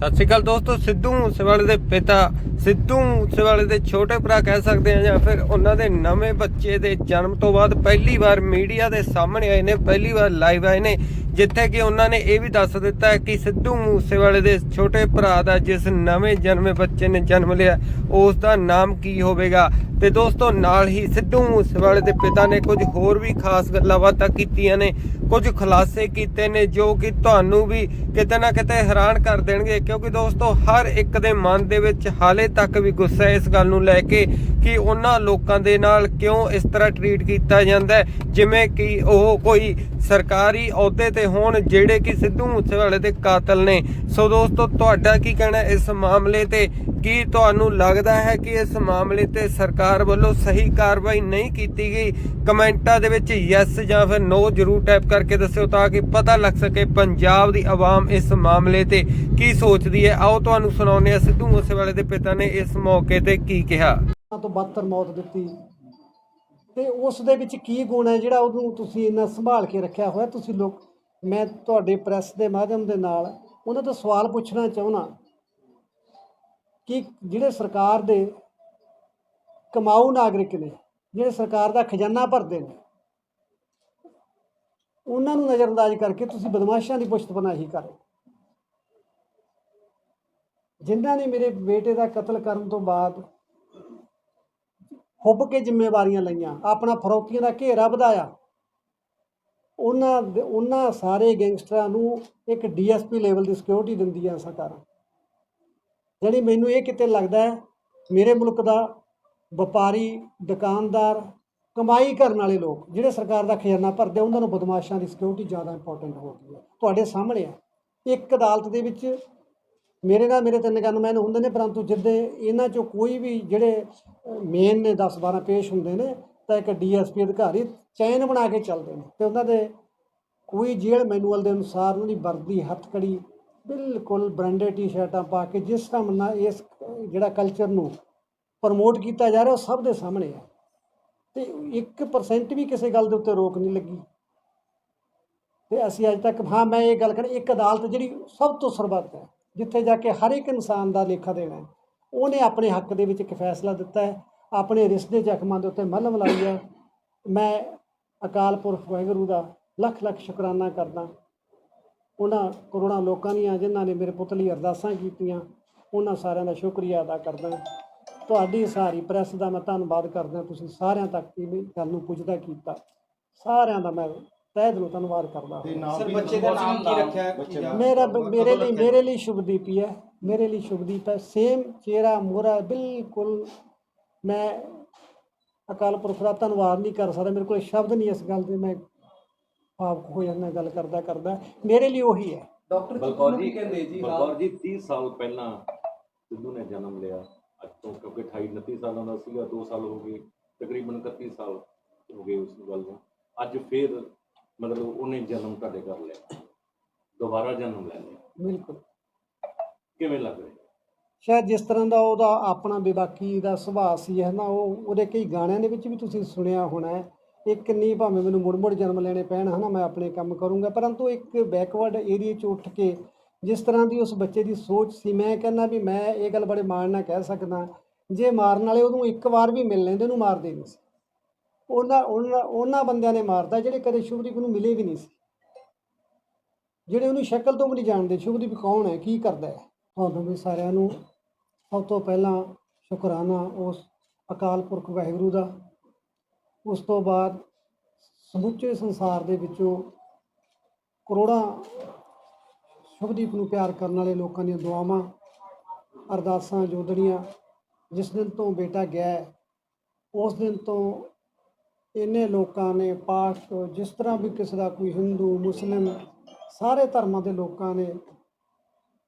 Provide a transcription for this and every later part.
ਸਤਿ ਸ਼੍ਰੀ ਅਕਾਲ ਦੋਸਤੋ, ਸਿੱਧੂ ਮੂਸੇਵਾਲੇ ਦੇ ਪਿਤਾ, ਸਿੱਧੂ ਮੂਸੇਵਾਲੇ ਦੇ ਛੋਟੇ ਭਰਾ ਕਹਿ ਸਕਦੇ ਆ ਜਾਂ ਫਿਰ ਉਹਨਾਂ ਦੇ ਨਵੇਂ ਬੱਚੇ ਦੇ ਜਨਮ ਤੋਂ ਬਾਅਦ ਪਹਿਲੀ ਵਾਰ ਮੀਡੀਆ ਦੇ ਸਾਹਮਣੇ ਆਏ ਨੇ, ਪਹਿਲੀ ਵਾਰ ਲਾਈਵ ਆਏ ਨੇ। ਜਿੱਥੇ ਕਿ ਉਹਨਾਂ ਨੇ ਇਹ ਵੀ ਦੱਸ ਦਿੱਤਾ ਕਿ ਸਿੱਧੂ ਮੂਸੇਵਾਲੇ ਦੇ ਛੋਟੇ ਭਰਾ ਦਾ ਜਿਸ ਨਵੇਂ ਜਨਮੇ ਬੱਚੇ ਨੇ ਜਨਮ ਲਿਆ, ਉਸ ਦਾ ਨਾਮ ਕੀ ਹੋਵੇਗਾ? ਤੇ ਦੋਸਤੋ, ਨਾਲ ਹੀ ਸਿੱਧੂ ਮੂਸੇਵਾਲੇ ਦੇ ਪਿਤਾ ਨੇ ਕੁਝ ਹੋਰ ਵੀ ਖਾਸ ਗੱਲਾਂ ਬਾਤਾਂ ਕੀਤੀਆਂ ਨੇ, ਕੁਝ ਖੁਲਾਸੇ ਕੀਤੇ ਨੇ, ਜੋ ਕਿ ਤੁਹਾਨੂੰ ਵੀ ਕਿਤੇ ਨਾ ਕਿਤੇ ਹੈਰਾਨ ਕਰ ਦੇਣਗੇ, ਕਿਉਂਕਿ ਦੋਸਤੋ, ਹਰ ਇੱਕ ਦੇ ਮਨ ਦੇ ਵਿੱਚ ਹਾਲੇ ਤੱਕ ਵੀ ਗੁੱਸਾ ਹੈ ਇਸ ਗੱਲ ਨੂੰ ਲੈ ਕੇ ਕਿ ਉਹਨਾਂ ਲੋਕਾਂ ਦੇ ਨਾਲ ਕਿਉਂ ਇਸ ਤਰ੍ਹਾਂ ਟਰੀਟ ਕੀਤਾ ਜਾਂਦਾ ਜਿਵੇਂ ਕਿ ਉਹ ਕੋਈ ਸਰਕਾਰੀ ਅਹੁਦੇ ਤੇ ਹੋਣ ਜਿਹੜੇ ਕਿ ਸਿੱਧੂ ਮੂਸੇਵਾਲੇ ਦੇ ਕਾਤਲ ਨੇ। ਸੋ ਦੋਸਤੋ, ਤੁਹਾਡਾ ਕੀ ਕਹਿਣਾ ਇਸ ਮਾਮਲੇ ਤੇ? ਕੀ ਤੁਹਾਨੂੰ ਲੱਗਦਾ ਹੈ ਕਿ ਇਸ ਮਾਮਲੇ ਤੇ ਸਰਕਾਰ ਵੱਲੋਂ ਸਹੀ ਕਾਰਵਾਈ ਨਹੀਂ ਕੀਤੀ ਗਈ? ਕਮੈਂਟਾਂ ਦੇ ਵਿੱਚ ਯੈਸ ਜਾਂ ਫਿਰ ਨੋ ਜ਼ਰੂਰ ਟਾਈਪ ਕਰਕੇ ਦੱਸਿਓ ਤਾਂ ਕਿ ਪਤਾ ਲੱਗ ਸਕੇ ਪੰਜਾਬ ਦੀ ਆਵਾਮ ਇਸ ਮਾਮਲੇ ਤੇ ਕੀ ਸੋਚਦੀ ਹੈ। ਆਓ ਤੁਹਾਨੂੰ ਸੁਣਾਉਂਦੇ ਆ ਸਿੱਧੂ ਮੂਸੇਵਾਲੇ ਦੇ ਪਿਤਾ ਨੇ ਇਸ ਮੌਕੇ ਤੇ ਕੀ ਕਿਹਾ। ਤੋਂ ਬਦਤਰ ਮੌਤ ਦਿੱਤੀ। ਤੇ ਉਸ ਦੇ ਵਿੱਚ ਕੀ ਗੁਣ ਹੈ ਜਿਹੜਾ ਉਹਨੂੰ ਤੁਸੀਂ ਇੰਨਾ ਸੰਭਾਲ ਕੇ ਰੱਖਿਆ ਹੋਇਆ? ਤੁਸੀਂ ਲੋਕ ਮੈਂ ਤੁਹਾਡੇ ਪ੍ਰੈਸ ਦੇ ਮਾਧਿਅਮ ਦੇ ਨਾਲ ਉਹਨਾਂ ਤੋਂ ਸਵਾਲ ਪੁੱਛਣਾ ਚਾਹੁੰਦਾ ਕਿ ਜਿਹੜੇ ਸਰਕਾਰ ਦੇ ਕਮਾਊ ਨਾਗਰਿਕ ਨੇ, ਜਿਹੜੇ ਸਰਕਾਰ ਦਾ ਖਜ਼ਾਨਾ ਭਰਦੇ ਨੇ, ਉਹਨਾਂ ਨੂੰ ਨਜ਼ਰਅੰਦਾਜ਼ ਕਰਕੇ ਤੁਸੀਂ ਬਦਮਾਸ਼ਾਂ ਦੀ ਪੁਸ਼ਤਪਨਾਹੀ ਕਰ। ਰਹੇ ਜਿਨ੍ਹਾਂ ਨੇ ਮੇਰੇ ਬੇਟੇ ਦਾ ਕਤਲ ਕਰਨ ਤੋਂ ਬਾਅਦ ਹੁੱਬ ਕੇ ਜ਼ਿੰਮੇਵਾਰੀਆਂ ਲਈਆਂ, ਆਪਣਾ ਫਰੌਤੀਆਂ ਦਾ ਘੇਰਾ ਵਧਾਇਆ ਉਹਨਾਂ ਦੇ- ਉਹਨਾਂ ਸਾਰੇ ਗੈਂਗਸਟਰਾਂ ਨੂੰ ਇੱਕ ਡੀਐਸਪੀ ਲੈਵਲ ਦੀ ਸਿਕਿਉਰਿਟੀ ਦਿੰਦੀਆਂ ਸਰਕਾਰਾਂ। ਜਿਹੜੀ ਮੈਨੂੰ ਇਹ ਕਿਤੇ ਲੱਗਦਾ ਹੈ, ਮੇਰੇ ਮੁਲਕ ਦਾ ਵਪਾਰੀ, ਦੁਕਾਨਦਾਰ, ਕਮਾਈ ਕਰਨ ਵਾਲੇ ਲੋਕ, ਜਿਹੜੇ ਸਰਕਾਰ ਦਾ ਖਜ਼ਾਨਾ ਭਰਦੇ ਉਹਨਾਂ ਨੂੰ ਬਦਮਾਸ਼ਾਂ ਦੀ ਸਿਕਿਉਰਿਟੀ ਜ਼ਿਆਦਾ ਇੰਪੋਰਟੈਂਟ ਹੋ ਗਈ ਹੈ। ਤੁਹਾਡੇ ਸਾਹਮਣੇ ਆ। ਇੱਕ ਅਦਾਲਤ ਦੇ ਵਿੱਚ ਮੇਰੇ ਨਾਲ ਮੇਰੇ ਤਿੰਨ ਗਨਮੈਨ ਹੁੰਦੇ ਨੇ, ਪਰੰਤੂ ਜਿੱਦੇ ਇਹਨਾਂ ਚੋਂ ਕੋਈ ਵੀ ਜਿਹੜੇ ਮੇਨ ਨੇ 10 12 ਪੇਸ਼ ਹੁੰਦੇ ਨੇ, ਤਾਂ ਇੱਕ ਡੀਐਸਪੀ ਅਧਿਕਾਰੀ ਚੈਨ ਬਣਾ ਕੇ ਚੱਲਦੇ ਨੇ। ਤੇ ਉਹਨਾਂ ਦੇ ਕੋਈ ਜੇਲ੍ਹ ਮੈਨੂਅਲ ਦੇ ਅਨੁਸਾਰ ਉਹਨਾਂ ਦੀ ਵਰਦੀ, ਹੱਥਕੜੀ, ਬਿਲਕੁਲ ਬ੍ਰਾਂਡਡ ਟੀ-ਸ਼ਰਟਾਂ ਪਾ ਕੇ ਜਿਸ ਢੰਗ ਨਾਲ ਇਸ ਜਿਹੜਾ ਕਲਚਰ ਨੂੰ ਪ੍ਰਮੋਟ ਕੀਤਾ ਜਾ ਰਿਹਾ ਉਹ ਸਭ ਦੇ ਸਾਹਮਣੇ ਹੈ ਤੇ 1% ਵੀ ਕਿਸੇ ਗੱਲ ਦੇ ਉੱਤੇ ਰੋਕ ਨਹੀਂ ਲੱਗੀ। ਤੇ ਅਸੀਂ ਅੱਜ ਤੱਕ, ਹਾਂ, ਮੈਂ ਇਹ ਗੱਲ ਕਰਾਂ, ਇੱਕ ਅਦਾਲਤ ਜਿਹੜੀ ਸਭ ਤੋਂ ਸਰਬੱਤ ਹੈ, ਜਿੱਥੇ ਜਾ ਕੇ ਹਰ ਇੱਕ ਇਨਸਾਨ ਦਾ ਲੇਖਾ ਦੇਣਾ ਉਹਨੇ ਆਪਣੇ ਹੱਕ ਦੇ ਵਿੱਚ ਇੱਕ ਫੈਸਲਾ ਦਿੱਤਾ ਹੈ, ਆਪਣੇ ਰਿਸ਼ਤੇ ਜ਼ਖਮਾਂ ਦੇ ਉੱਤੇ ਮਲਮ ਲਾਈ ਹੈ। ਮੈਂ ਅਕਾਲ ਪੁਰਖ ਵਾਹਿਗੁਰੂ ਦਾ ਲੱਖ ਲੱਖ ਸ਼ੁਕਰਾਨਾ ਕਰਦਾ। ਉਹਨਾਂ ਕਰੋੜਾਂ ਲੋਕਾਂ ਦੀਆਂ ਜਿਨ੍ਹਾਂ ਨੇ ਮੇਰੇ ਪੁੱਤ ਲਈ ਅਰਦਾਸਾਂ ਕੀਤੀਆਂ ਉਹਨਾਂ ਸਾਰਿਆਂ ਦਾ ਸ਼ੁਕਰੀਆ ਅਦਾ ਕਰਦਾ ਤੁਹਾਡੀ ਸਾਰੀ ਪ੍ਰੈਸ ਦਾ ਮੈਂ ਧੰਨਵਾਦ ਕਰਦਾ ਤੁਸੀਂ ਸਾਰਿਆਂ ਤੱਕ ਇਹ ਗੱਲ ਨੂੰ ਪੁੱਜਦਾ ਕੀਤਾ। ਸਾਰਿਆਂ ਦਾ ਮੈਂ ਤਹਿ ਦਿਲੋਂ ਧੰਨਵਾਦ ਕਰਦਾ ਸਰ ਬੱਚੇ ਦਾ ਨਾਮ ਕੀ ਰੱਖਿਆ? ਹੈ ਮੇਰਾ ਮੇਰੇ ਲਈ ਮੇਰੇ ਲਈ ਸ਼ੁਭਦੀਪ ਹੀ ਹੈ। ਮੇਰੇ ਲਈ ਸ਼ੁਭਦੀਪ ਹੈ। ਸੇਮ ਚਿਹਰਾ ਮੋਰਾ ਬਿਲਕੁਲ ਮੈਂ ਅਕਾਲ ਪੁਰਖ ਦਾ ਧੰਨਵਾਦ ਨਹੀਂ ਕਰ ਸਕਦਾ। ਮੇਰੇ ਕੋਲ ਸ਼ਬਦ ਨਹੀਂ ਇਸ ਗੱਲ ਦੇ। ਮੈਂ ਭਾਵੁਕ ਹੋ ਜਾਂਦਾ ਗੱਲ ਕਰਦਾ ਕਰਦਾ ਮੇਰੇ ਲਈ ਉਹੀ ਹੈ। ਡਾਕਟਰ ਬਲਕੌਰ ਜੀ ਕਹਿੰਦੇ ਜੀ ਬਲਕੌਰ ਜੀ 30 ਸਾਲ ਪਹਿਲਾਂ ਸਿੱਧੂ ਨੇ ਜਨਮ ਲਿਆ। ਅੱਜ ਤੋਂ ਕਿਉਂਕਿ 28 29 ਸਾਲਾਂ ਦਾ ਸੀਗਾ 2 ਸਾਲ ਹੋ ਗਏ ਤਕਰੀਬਨ 31 ਸਾਲ ਹੋ ਗਏ ਉਸ ਗੱਲ ਨੂੰ। ਅੱਜ ਫੇਰ ਮਤਲਬ ਉਹਨੇ ਜਨਮ ਤੁਹਾਡੇ ਕਰ ਲਿਆ। ਦੁਬਾਰਾ ਜਨਮ ਲੈ ਲਿਆ। ਬਿਲਕੁਲ। ਕਿਵੇਂ ਲੱਗ ਰਿਹਾ? ਸ਼ਾਇਦ ਜਿਸ ਤਰ੍ਹਾਂ ਦਾ ਉਹਦਾ ਆਪਣਾ ਬੇਬਾਕੀ ਦਾ ਸੁਭਾਅ ਸੀ ਹੈ ਨਾ ਉਹ ਉਹਦੇ ਕਈ ਗਾਣਿਆਂ ਦੇ ਵਿੱਚ ਵੀ ਤੁਸੀਂ ਸੁਣਿਆ ਹੋਣਾ ਹੈ। ਇੱਕ ਨਹੀਂ ਭਾਵੇਂ ਮੈਨੂੰ ਮੁੜ ਮੁੜ ਜਨਮ ਲੈਣੇ ਪੈਣ, ਹਨਾ, ਮੈਂ ਆਪਣੇ ਕੰਮ ਕਰੂੰਗਾ। ਪਰੰਤੂ ਇੱਕ ਬੈਕਵਰਡ ਏਰੀਆ 'ਚ ਉੱਠ ਕੇ ਜਿਸ ਤਰ੍ਹਾਂ ਦੀ ਉਸ ਬੱਚੇ ਦੀ ਸੋਚ ਸੀ, ਮੈਂ ਕਹਿੰਦਾ ਵੀ ਮੈਂ ਇਹ ਗੱਲ ਬੜੇ ਮਾਣ ਨਾਲ ਕਹਿ ਸਕਦਾ, ਜੇ ਮਾਰਨ ਵਾਲੇ ਉਹਨੂੰ ਇੱਕ ਵਾਰ ਵੀ ਮਿਲ ਲੈਂਦੇ, ਉਹਨੂੰ ਮਾਰਦੇ ਨਹੀਂ ਸੀ। ਉਹਨਾਂ ਉਹਨਾਂ ਉਹਨਾਂ ਬੰਦਿਆਂ ਨੇ ਮਾਰਦਾ ਜਿਹੜੇ ਕਦੇ ਸ਼ੁਭਦੀਪ ਨੂੰ ਮਿਲੇ ਵੀ ਨਹੀਂ ਸੀ। ਜਿਹੜੇ ਉਹਨੂੰ ਸ਼ਕਲ ਤੋਂ ਵੀ ਨਹੀਂ ਜਾਣਦੇ, ਸ਼ੁਭਦੀਪ ਕੌਣ ਹੈ, ਕੀ ਕਰਦਾ ਹੈ? ਤੁਹਾਨੂੰ ਵੀ ਸਾਰਿਆਂ ਨੂੰ ਸਭ ਤੋਂ ਪਹਿਲਾਂ ਸ਼ੁਕਰਾਨਾ ਉਸ ਅਕਾਲ ਪੁਰਖ ਵਾਹਿਗੁਰੂ ਦਾ। ਉਸ ਤੋਂ ਬਾਅਦ ਸਮੁੱਚੇ ਸੰਸਾਰ ਦੇ ਵਿੱਚੋਂ ਕਰੋੜਾਂ ਸ਼ੁਭਦੀਪ ਨੂੰ ਪਿਆਰ ਕਰਨ ਵਾਲੇ ਲੋਕਾਂ ਦੀਆਂ ਦੁਆਵਾਂ, ਅਰਦਾਸਾਂ ਜੋਦੜੀਆਂ ਜਿਸ ਦਿਨ ਤੋਂ ਬੇਟਾ ਗਿਆ ਉਸ ਦਿਨ ਤੋਂ ਇਹਨੇ ਲੋਕਾਂ ਨੇ, ਪਾਠ, ਜਿਸ ਤਰ੍ਹਾਂ ਵੀ ਕਿਸੇ ਦਾ ਕੋਈ ਹਿੰਦੂ, ਮੁਸਲਿਮ ਸਾਰੇ ਧਰਮਾਂ ਦੇ ਲੋਕਾਂ ਨੇ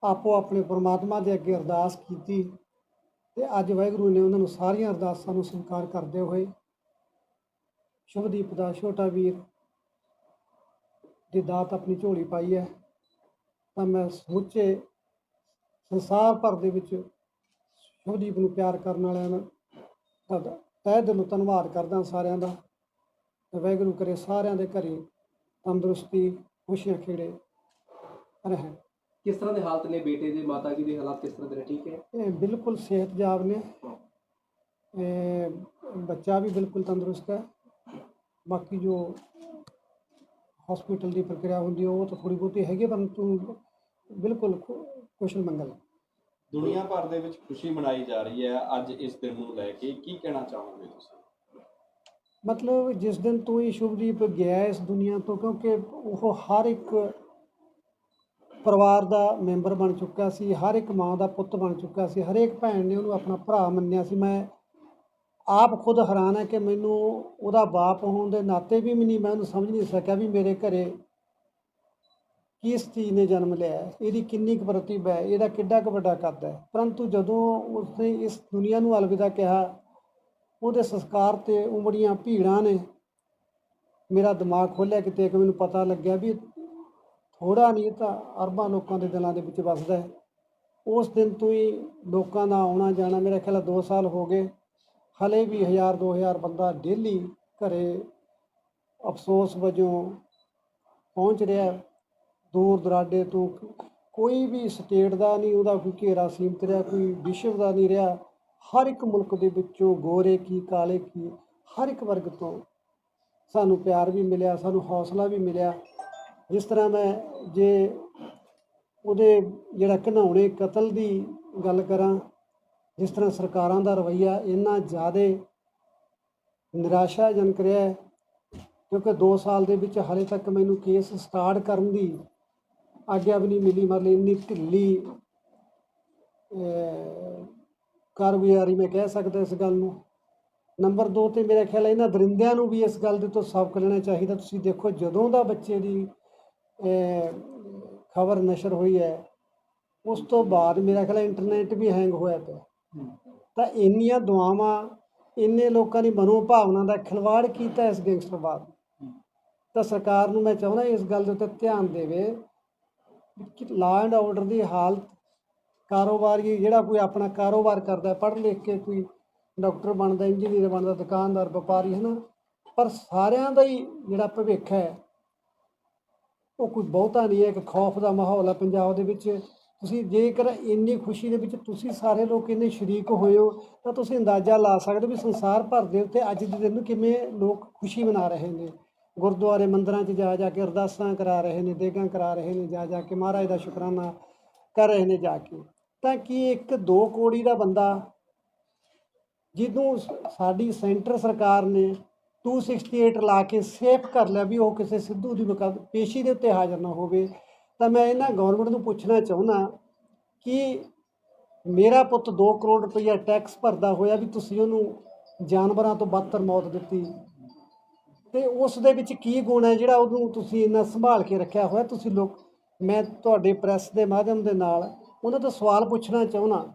ਆਪੋ ਆਪਣੇ ਪਰਮਾਤਮਾ ਦੇ ਅੱਗੇ ਅਰਦਾਸ ਕੀਤੀ ਤੇ ਅੱਜ ਵਾਹਿਗੁਰੂ ਨੇ ਉਹਨਾਂ ਨੂੰ ਸਾਰੀਆਂ ਅਰਦਾਸਾਂ ਨੂੰ ਸਵੀਕਾਰ ਕਰਦੇ ਹੋਏ ਸ਼ੁਭਦੀਪ ਦਾ ਛੋਟਾ ਵੀਰ ਦੀ ਦਾਤ ਆਪਣੀ ਝੋਲੀ ਪਾਈ ਹੈ ਤਾਂ ਮੈਂ ਸਮੁੱਚੇ ਸੰਸਾਰ ਭਰ ਦੇ ਵਿੱਚ ਸ਼ੁਭਦੀਪ ਨੂੰ ਪਿਆਰ ਕਰਨ ਵਾਲਿਆਂ ਦਾ ਦਾ ਤਹਿ ਦਿਲੋਂ ਧੰਨਵਾਦ ਕਰਦਾ ਸਾਰਿਆਂ ਦਾ ਤੇ ਵਾਹਿਗੁਰੂ ਕਰੇ ਸਾਰਿਆਂ ਦੇ ਘਰੇ ਤੰਦਰੁਸਤੀ ਖੁਸ਼ੀਆਂ ਖੇੜੇ ਰਹਿਣ ਕਿਸ ਤਰ੍ਹਾਂ ਦੇ ਹਾਲਤ ਨੇ ਬੇਟੇ ਦੇ ਮਾਤਾ ਜੀ ਦੇ ਹਾਲਾਤ ਕਿਸ ਤਰ੍ਹਾਂ ਦੇ ਨੇ? ਠੀਕ ਹੈ। ਇਹ ਬਿਲਕੁਲ ਸਿਹਤਯਾਬ ਨੇ। ਇਹ ਬੱਚਾ ਵੀ ਬਿਲਕੁਲ ਤੰਦਰੁਸਤ ਹੈ। ਬਾਕੀ ਜੋ ਹਸਪੀਟਲ ਦੀ ਪ੍ਰਕਿਰਿਆ ਹੁੰਦੀ ਹੈ ਉਹ ਤਾਂ ਥੋੜੀ ਬਹੁਤੀ ਹੈਗੀ ਹੈ, ਪਰੰਤੂ ਬਿਲਕੁਲ ਕੁਸ਼ਲ ਮੰਗਲ ਹੈ। ਦੁਨੀਆ ਭਰ ਦੇ ਵਿੱਚ ਖੁਸ਼ੀ ਮਨਾਈ ਜਾ ਰਹੀ ਹੈ ਅੱਜ ਇਸ ਦਿਨ ਨੂੰ ਲੈ ਕੇ ਕੀ ਕਹਿਣਾ ਚਾਹੋਗੇ ਤੁਸੀਂ ਮਤਲਬ ਜਿਸ ਦਿਨ ਤੋਂ ਹੀ ਸ਼ੁਭਦੀਪ ਗਿਆ ਹੈ ਇਸ ਦੁਨੀਆ ਤੋਂ ਕਿਉਂਕਿ ਉਹ ਹਰ ਇੱਕ ਪਰਿਵਾਰ ਦਾ ਮੈਂਬਰ ਬਣ ਚੁੱਕਾ ਸੀ ਹਰ ਇੱਕ ਮਾਂ ਦਾ ਪੁੱਤ ਬਣ ਚੁੱਕਾ ਸੀ ਹਰੇਕ ਭੈਣ ਨੇ ਉਹਨੂੰ ਆਪਣਾ ਭਰਾ ਮੰਨਿਆ ਸੀ ਮੈਂ ਆਪ ਖੁਦ ਹੈਰਾਨ ਹੈ ਕਿ ਮੈਨੂੰ ਉਹਦਾ ਬਾਪ ਹੋਣ ਦੇ ਨਾਤੇ ਵੀ ਨਹੀਂ ਮੈਂ ਉਹਨੂੰ ਸਮਝ ਨਹੀਂ ਸਕਿਆ ਵੀ ਮੇਰੇ ਘਰੇ ਕਿਸ ਚੀਜ਼ ਨੇ ਜਨਮ ਲਿਆ ਇਹਦੀ ਕਿੰਨੀ ਕੁ ਪ੍ਰਤਿਭਾ ਹੈ, ਇਹਦਾ ਕਿੱਡਾ ਕੁ ਵੱਡਾ ਕੱਦ ਹੈ। ਪਰੰਤੂ ਜਦੋਂ ਉਸਨੇ ਇਸ ਦੁਨੀਆ ਨੂੰ ਅਲਵਿਦਾ ਕਿਹਾ, ਉਹਦੇ ਸੰਸਕਾਰ ਤੇ ਉਮੜੀਆਂ ਭੀੜਾਂ ਨੇ, ਮੇਰਾ ਦਿਮਾਗ ਖੋਲ੍ਹਿਆ ਕਿਤੇ ਕਿ ਮੈਨੂੰ ਪਤਾ ਲੱਗਿਆ ਵੀ ਥੋੜਾ ਨਹੀਂ ਤਾਂ ਅਰਬਾਂ ਲੋਕਾਂ ਦੇ ਦਿਲਾਂ ਦੇ ਵਿੱਚ ਵੱਸਦਾ ਹੈ। ਉਸ ਦਿਨ ਤੋਂ ਹੀ ਲੋਕਾਂ ਦਾ ਆਉਣਾ ਜਾਣਾ ਮੇਰਾ ਖਿਆਲ 2 ਸਾਲ ਹੋ ਗਏ। ਹਲੇ ਵੀ 1000 2000 ਬੰਦਾ ਡੇਲੀ ਘਰੇ ਅਫਸੋਸ ਵਜੋਂ ਪਹੁੰਚ ਰਿਹਾ ਦੂਰ ਦਰਾਡੇ ਤੋਂ ਕੋਈ ਵੀ ਸਟੇਟ ਦਾ ਨਹੀਂ, ਉਹਦਾ ਕੋਈ ਘੇਰਾ ਸੀਮਤ ਰਿਹਾ, ਕੋਈ ਵਿਸ਼ਵ ਦਾ ਨਹੀਂ ਰਿਹਾ। ਹਰ ਇੱਕ ਮੁਲਕ ਦੇ ਵਿੱਚੋਂ ਗੋਰੇ ਕੀ, ਕਾਲੇ ਕੀ, ਹਰ ਇੱਕ ਵਰਗ ਤੋਂ ਸਾਨੂੰ ਪਿਆਰ ਵੀ ਮਿਲਿਆ, ਸਾਨੂੰ ਹੌਸਲਾ ਵੀ ਮਿਲਿਆ। ਜਿਸ ਤਰ੍ਹਾਂ ਮੈਂ ਜੇ ਉਹਦੇ ਜਿਹੜਾ ਘਿਨਾਉਣੇ ਕਤਲ ਦੀ ਗੱਲ ਕਰਾਂ ਜਿਸ ਤਰ੍ਹਾਂ ਸਰਕਾਰਾਂ ਦਾ ਰਵੱਈਆ ਇੰਨਾ ਜ਼ਿਆਦਾ ਨਿਰਾਸ਼ਾਜਨਕ ਰਿਹਾ ਹੈ, ਕਿਉਂਕਿ 2 ਸਾਲ ਦੇ ਵਿੱਚ ਹਾਲੇ ਤੱਕ ਮੈਨੂੰ ਕੇਸ ਸਟਾਰਟ ਕਰਨ ਦੀ ਆਗਿਆ ਵੀ ਨਹੀਂ ਮਿਲੀ, ਮਤਲਬ ਇੰਨੀ ਢਿੱਲੀ ਕਾਰਗੁਜ਼ਾਰੀ ਮੈਂ ਕਹਿ ਸਕਦਾ ਇਸ ਗੱਲ ਨੂੰ। ਨੰਬਰ 2 ਤੇ ਮੇਰਾ ਖਿਆਲ ਹੈ ਇਹਨਾਂ ਦਰਿੰਦਿਆਂ ਨੂੰ ਵੀ ਇਸ ਗੱਲ ਦੇ ਤੋਂ ਸਬਕ ਲੈਣਾ ਚਾਹੀਦਾ। ਤੁਸੀਂ ਦੇਖੋ ਜਦੋਂ ਦਾ ਬੱਚੇ ਦੀ ਖਬਰ ਨਸ਼ਰ ਹੋਈ ਹੈ, ਉਸ ਤੋਂ ਬਾਅਦ ਮੇਰਾ ਖਿਆਲ ਇੰਟਰਨੈਟ ਵੀ ਹੈਂਗ ਹੋਇਆ ਪਿਆ। ਤਾਂ ਇੰਨੀਆਂ ਦੁਆਵਾਂ, ਇੰਨੇ ਲੋਕਾਂ ਦੀ ਮਨੋ ਭਾਵਨਾ ਦਾ ਖਿਲਵਾੜ ਕੀਤਾ ਇਸ ਗੈਂਗਸਟਰਵਾਦ ਤਾਂ ਸਰਕਾਰ ਨੂੰ ਮੈਂ ਚਾਹੁੰਦਾ ਇਸ ਗੱਲ ਦੇ ਉੱਤੇ ਧਿਆਨ ਦੇਵੇ ਕਿ ਲਾਅ ਐਂਡ ਆਰਡਰ ਦੀ ਹਾਲਤ, ਕਾਰੋਬਾਰੀ ਜਿਹੜਾ ਕੋਈ ਆਪਣਾ ਕਾਰੋਬਾਰ ਕਰਦਾ ਪੜ੍ਹ ਲਿਖ ਕੇ ਕੋਈ ਡਾਕਟਰ ਬਣਦਾ ਇੰਜੀਨੀਅਰ ਬਣਦਾ, ਦੁਕਾਨਦਾਰ, ਵਪਾਰੀ ਹੈ ਨਾ ਪਰ ਸਾਰਿਆਂ ਦਾ ਹੀ ਜਿਹੜਾ ਭਵਿੱਖ ਹੈ, ਉਹ ਕੋਈ ਬਹੁਤਾ ਨਹੀਂ ਹੈ। ਇੱਕ ਖੌਫ ਦਾ ਮਾਹੌਲ ਹੈ ਪੰਜਾਬ ਦੇ ਵਿੱਚ। ਤੁਸੀਂ ਜੇਕਰ ਇੰਨੀ ਖੁਸ਼ੀ ਦੇ ਵਿੱਚ ਤੁਸੀਂ ਸਾਰੇ ਲੋਕ ਇੰਨੇ ਸ਼ਰੀਕ ਹੋਏ ਹੋ, ਤਾਂ ਤੁਸੀਂ ਅੰਦਾਜ਼ਾ ਲਾ ਸਕਦੇ ਹੋ ਵੀ ਸੰਸਾਰ ਭਰ ਦੇ ਉੱਤੇ ਅੱਜ ਦੇ ਦਿਨ ਨੂੰ ਕਿਵੇਂ ਲੋਕ ਖੁਸ਼ੀ ਮਨਾ ਰਹੇ ਨੇ। ਗੁਰਦੁਆਰੇ ਮੰਦਰਾਂ 'ਚ ਜਾ ਜਾ ਕੇ ਅਰਦਾਸਾਂ ਕਰਾ ਰਹੇ ਨੇ, ਦੇਗਾਂ ਕਰਾ ਰਹੇ ਨੇ, ਜਾ ਜਾ ਕੇ ਮਹਾਰਾਜ ਦਾ ਸ਼ੁਕਰਾਨਾ ਕਰ ਰਹੇ ਨੇ ਜਾ ਕੇ। ਤਾਂ ਕੀ ਇੱਕ ਦੋ ਕੋੜੀ ਦਾ ਬੰਦਾ ਜਿਹਨੂੰ ਸਾਡੀ ਸੈਂਟਰ ਸਰਕਾਰ ਨੇ 268 ਲਾ ਕੇ ਸੇਫ ਕਰ ਲਿਆ ਵੀ ਉਹ ਕਿਸੇ ਸਿੱਧੂ ਦੀ ਮੁਕੱਦ, ਪੇਸ਼ੀ ਦੇ ਉੱਤੇ ਹਾਜ਼ਰ ਨਾ ਹੋਵੇ ਤਾਂ ਮੈਂ ਇਹਨਾਂ ਗਵਰਨਮੈਂਟ ਨੂੰ ਪੁੱਛਣਾ ਚਾਹੁੰਦਾ ਕਿ ਮੇਰਾ ਪੁੱਤ 2 ਕਰੋੜ ਰੁਪਈਆ ਟੈਕਸ ਭਰਦਾ ਹੋਇਆ ਵੀ ਤੁਸੀਂ ਉਹਨੂੰ ਜਾਨਵਰਾਂ ਤੋਂ ਬਦਤਰ ਮੌਤ ਦਿੱਤੀ। ਤੇ ਉਸ ਦੇ ਵਿੱਚ ਕੀ ਗੁਣ ਹੈ ਜਿਹੜਾ ਉਹਨੂੰ ਤੁਸੀਂ ਇੰਨਾ ਸੰਭਾਲ ਕੇ ਰੱਖਿਆ ਹੋਇਆ? ਤੁਸੀਂ ਲੋਕ ਮੈਂ ਤੁਹਾਡੇ ਪ੍ਰੈਸ ਦੇ ਮਾਧਿਅਮ ਦੇ ਨਾਲ ਉਹਨਾਂ ਤੋਂ ਸਵਾਲ ਪੁੱਛਣਾ ਚਾਹੁੰਦਾ।